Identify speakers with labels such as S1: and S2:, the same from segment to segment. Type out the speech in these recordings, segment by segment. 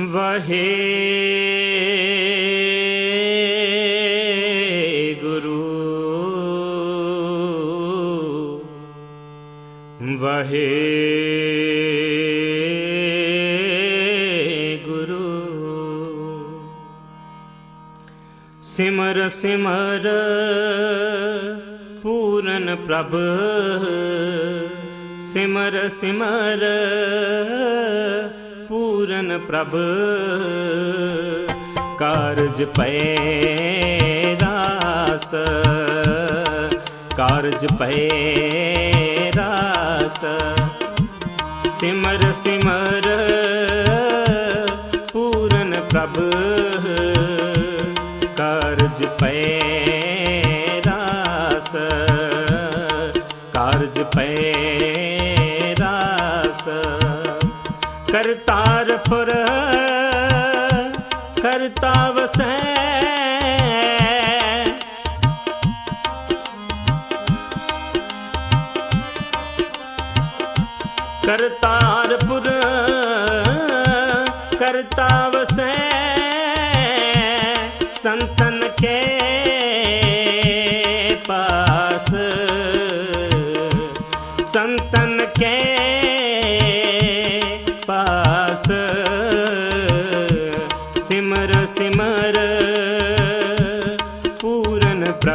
S1: ਵਹੇ ਗੁਰੂ ਵਾਹਿਗੁਰੂ ਵਾਹਿਗੁਰੂ ਸਿਮਰ ਸਿਮਰ ਪੂਰਨ ਪ੍ਰਭ ਸਿਮਰ ਸਿਮਰ ਪੂਰਨ ਪ੍ਰਭ, ਕਾਰਜ ਪਏ ਰਾਸ ਕਾਰਜ ਪਏ ਰਾਸ ਸਿਮਰ ਸਿਮਰ, ਪੂਰਨ ਪ੍ਰਭ, ਕਾਰਜ ਪਏ ਰਾਸ ਕਾਰਜ ਪਏ ਰਾਸ ਕਰਤਾਰਪੁਰ ਕਰਤਾ ਵਸੈ ਕਰਤਾਰਪੁਰ ਕਰਤਾ ਵਸੈ ਸੰਤਨ ਕੇ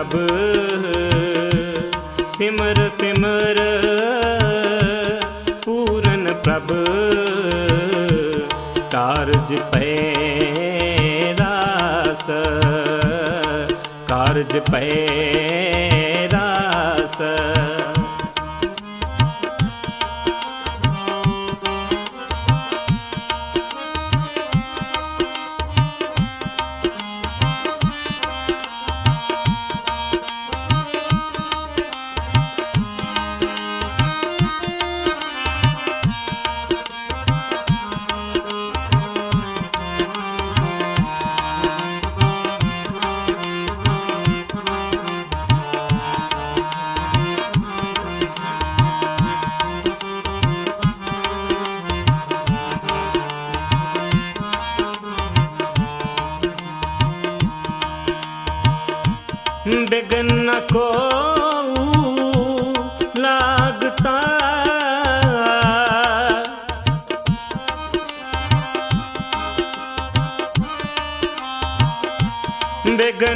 S1: ਪ੍ਰਭ ਸਿਮਰ ਸਿਮਰ ਪੂਰਨ ਪ੍ਰਭ ਕਾਰਜ ਪੈ ਰਾਸ ਕਾਰਜ ਪੈ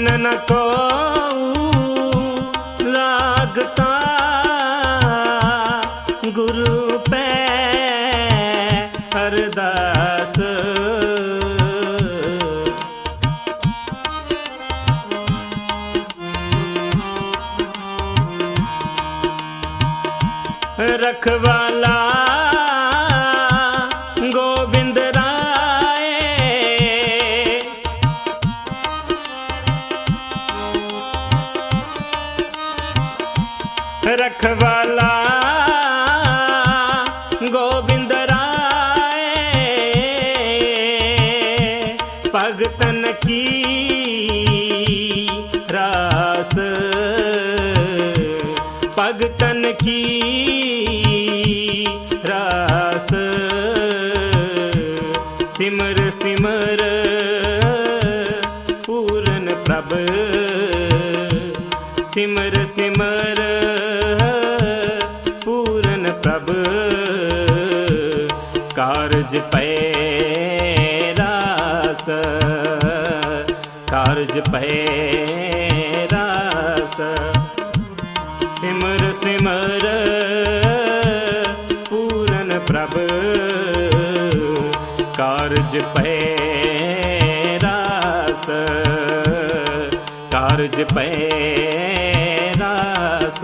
S1: ਨਨ ਲਾਗਤਾ ਗੁਰੂ ਪੈ ਅਰਦਾਸ ਰਖਵਾ ਰਖਵਾਲਾ ਗੋਬਿੰਦ ਰਾਏ। ਭਗਤਨ ਕੀ ਰਾਸ? ਭਗਤਨ ਕੀ ਰਾਸ? ਸਿਮਰ ਸਿਮਰ ਪੂਰਨ ਪ੍ਰਭ। ਸਿਮਰ ਸਿਮਰ ਪੂਰਨ ਕਾਰਜ ਪੈ ਰਾਸ ਕਾਰਜ ਪੈ ਰਾਸ ਸਿਮਰ ਸਿਮਰ ਪੂਰਨ ਪ੍ਰਭ ਕਾਰਜ ਪੈ ਰਾਸ ਕਾਰਜ ਪੈ ਰਾਸ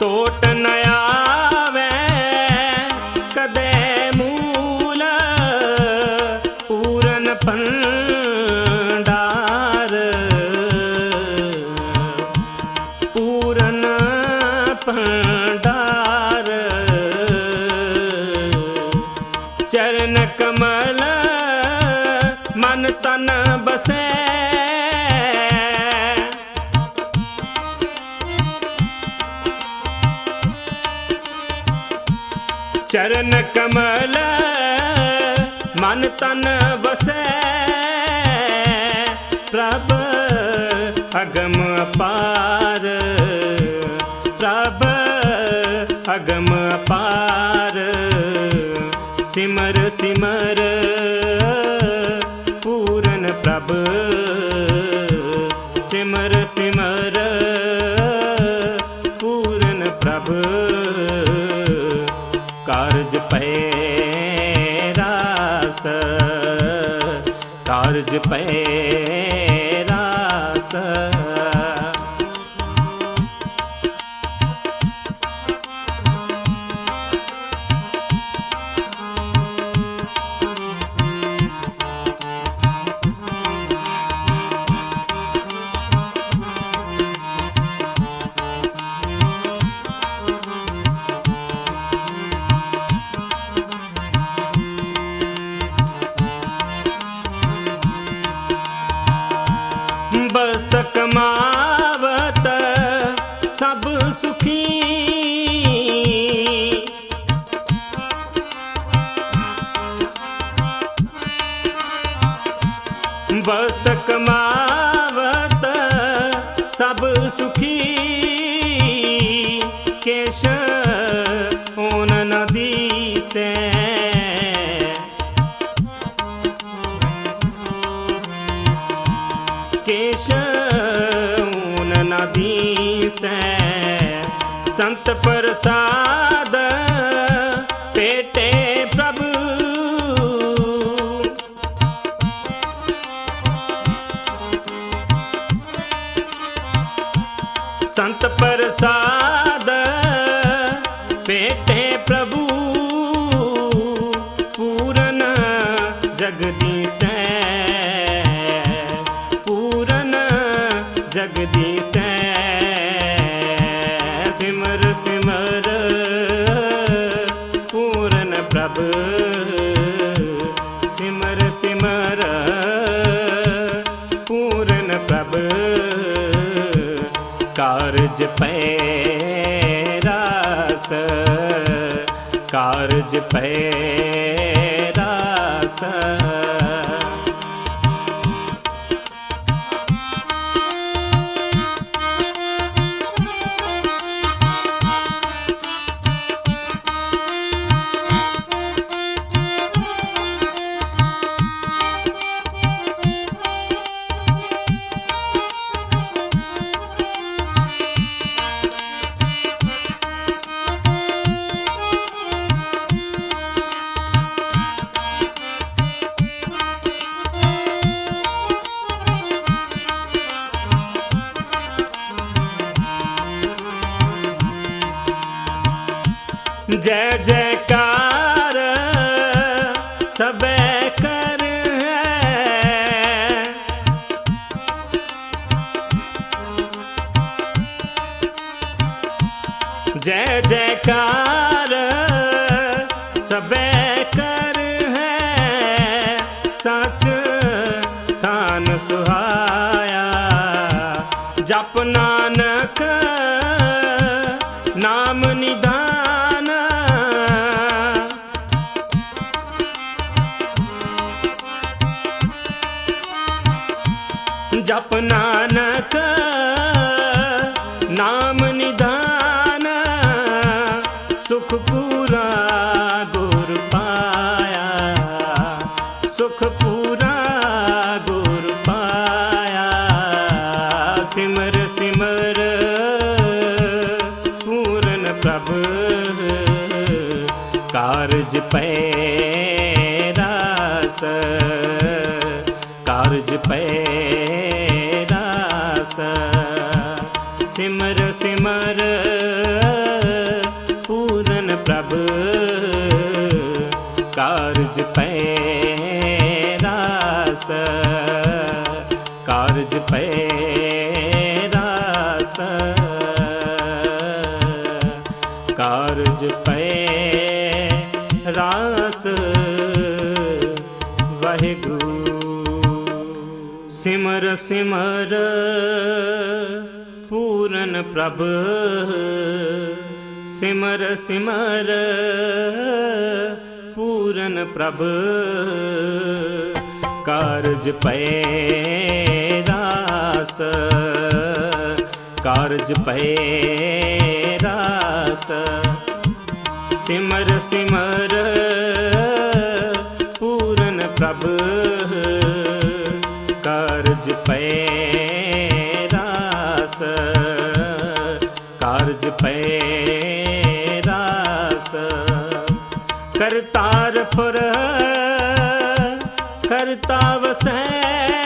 S1: ತೋಟನ ਤਨ ਬਸੈ ਪ੍ਰਭ ਅਗਮ ਅਪਾਰ। ਪ੍ਰਭ ਅਗਮ ਅਪਾਰ। ਸਿਮਰ ਸਿਮਰ ਪੂਰਨ ਪ੍ਰਭ। ਕਾਰਜ ਪਏ। ਸੁਖੀ ਕੇਸ਼ ਓਨ ਨਦੀ ਸੇ ਕੇਸ਼ ਊਨ ਨਦੀ ਸੈ ਸੰਤ ਪ੍ਰਸਾਦ ਜਗਦੀਸੈ ਪੂਰਨ ਜਗਦੀਸੈ ਸਿਮਰ ਸਿਮਰ ਪੂਰਨ ਪ੍ਰਭ ਸਿਮਰ ਸਿਮਰ ਪੂਰਨ ਪ੍ਰਭ ਕਾਰਜ ਪੈ ਰਾਸ ਕਾਰਜ ਪੈ जय जयकार ਸੁਖ ਪੂਰਾ ਗੁਰ ਪਾਇਆ। ਸਿਮਰ ਸਿਮਰ, ਪੂਰਨ ਪ੍ਰਭ, ਕਾਰਜ ਪੈ ਰਾਸ ਕਾਰਜ ਪੈ ਰਾਸ ਸਿਮਰ ਸਿਮਰ, ਪੂਰਨ ਪ੍ਰਭ, ਕਾਰਜ ਪੈ ਕਾਰਜ ਪਏ ਰਾਸ ਕਾਰਜ ਪਏ ਰਾਸ ਵਾਹਿਗੁਰੂ। ਸਿਮਰ ਸਿਮਰ, ਪੂਰਨ ਪ੍ਰਭ। ਸਿਮਰ ਸਿਮਰ, ਪੂਰਨ ਪ੍ਰਭ। ਕਾਰਜ ਪੈ ਰਾਸ ਕਾਰਜ ਪੈ ਰਾਸ ਸਿਮਰ ਸਿਮਰ, ਪੂਰਨ ਪ੍ਰਭ, ਕਾਰਜ ਪਏ ਰਾਸ ਕਾਰਜ ਪੈ ਰਾਸ ਕਰਤਾਰਪੁਰ ਕਰਤਾ ਵਸੈ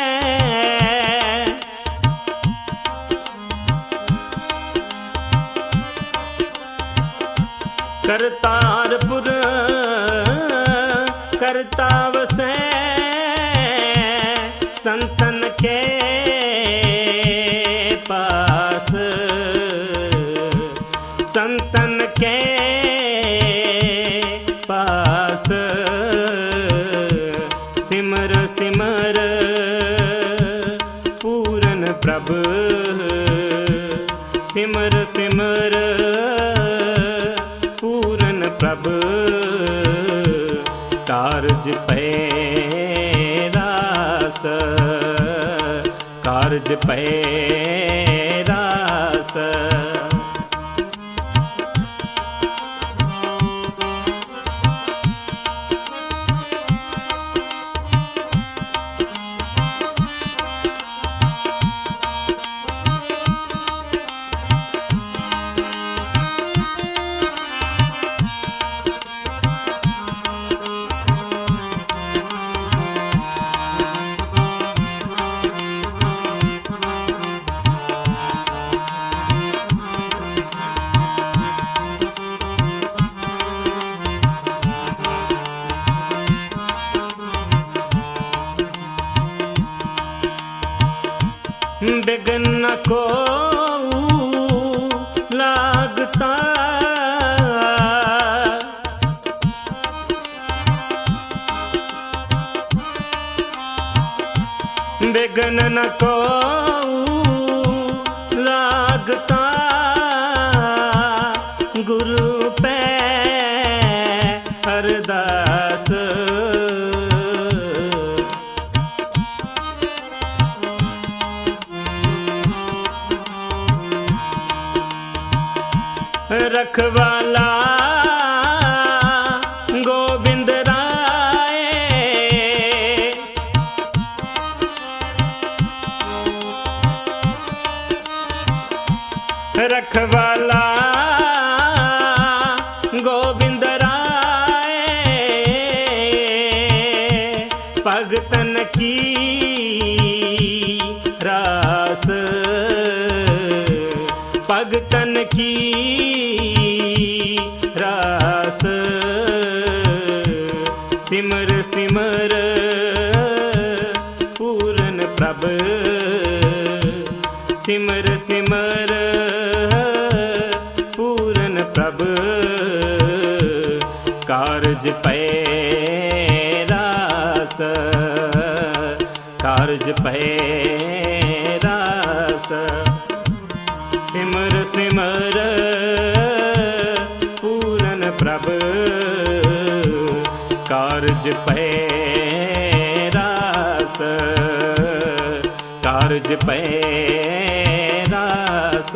S1: ਸਿਮਰ ਪੂਰਨ ਪ੍ਰਭ। ਸਿਮਰ ਸਿਮਰ ਪੂਰਨ ਪ੍ਰਭ। ਕਾਰਜ ਪੈ ਰਾਸ ਕਾਰਜ ਪੈ ਬਿਗਨ ਨ ਕੋ ਲਾਗਤਾ ਗੁਰੂ ਪੈ ਅਰਦਾਸ ਰਖਵਾ ਕੀ ਰਾਸ? ਭਗਤਨ ਸਿਮਰ ਪੂਰਨ ਪ੍ਰਭ। ਸਿਮਰ ਸਿਮਰ ਪੂਰਨ ਪ੍ਰਭ। ਕਾਰਜ ਪੈ ਰਾਸ। ਅਰਜ ਭੈ ਰਾਸ ਸਿਮਰ ਸਿਮਰ ਪੂਰਨ ਪ੍ਰਭ ਕਾਰਜ ਭੈ ਰਾਸ ਕਾਰਜ ਭੈ ਰਾਸ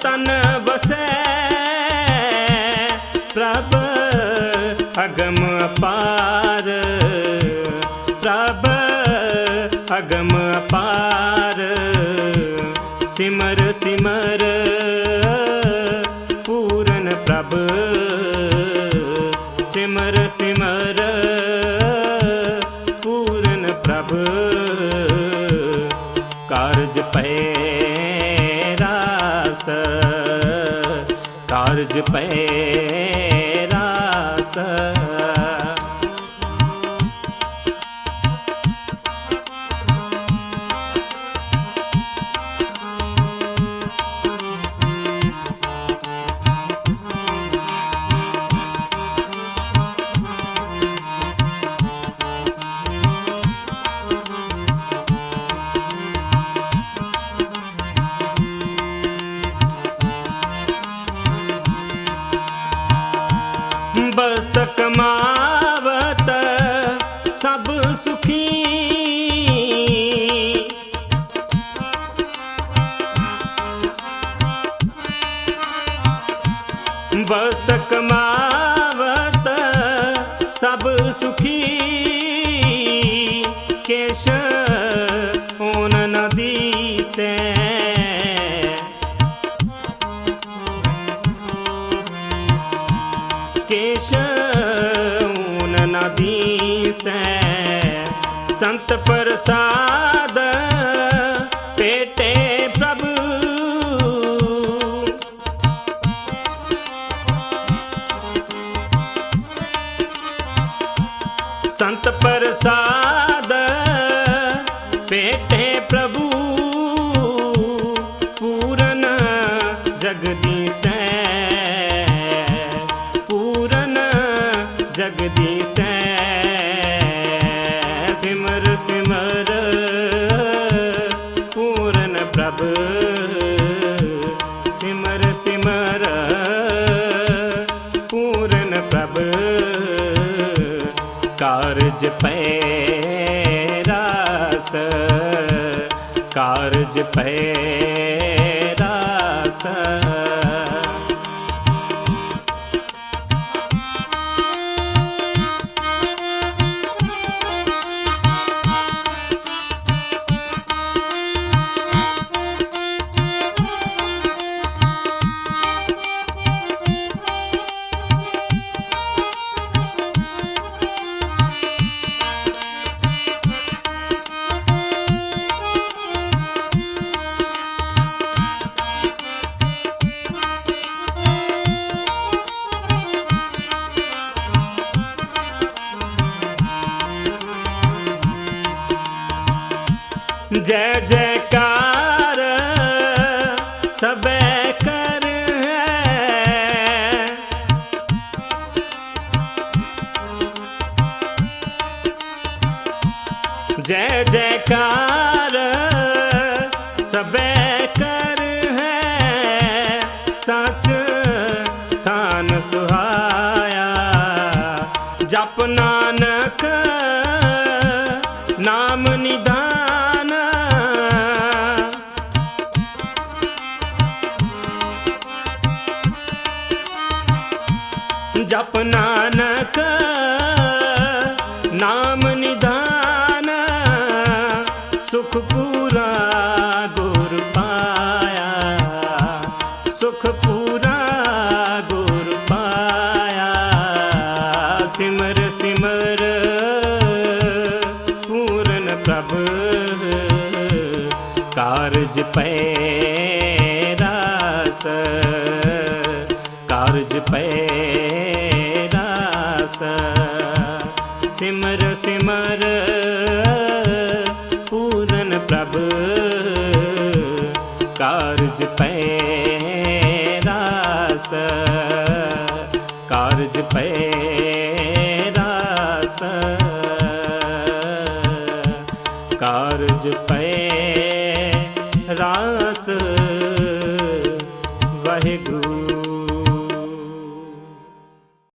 S1: ਤਨ ਵਸੈ। ਪ੍ਰਭ ਅਗਮ ਅਪਾਰ। ਪ੍ਰਭ ਅਗਮ ਅਪਾਰ। ਸਿਮਰ ਸਿਮਰ ਪੂਰਨ ਪ੍ਰਭ। ਸਿਮਰ ਸਿਮਰ ਕਾਰਜ ਪਏ। ਕੇਸ਼ ਨਦੀ ਨਦੀਸੈ ਸੰਤ ਪ੍ਰਸਾਦ ਸਿਮਰ ਸਿਮਰ ਪੂਰਨ ਪ੍ਰਭ ਕਾਰਜ ਪੈ ਰਾਸ ਕਾਰਜ ਪੈ ਸਾਚ ਥਾਨ ਸੁਹਾਗ। ਕਾਰਜ ਪੈ ਰਾਸ ਕਾਰਜ ਪੈ ਰਾਸ ਸਿਮਰ ਸਿਮਰ, ਪੂਰਨ ਪ੍ਰਭ, ਕਾਰਜ ਪੈ ਕਾਰਜ ਪੈ ਰਾਸ ਕਾਰਜ ਪੈ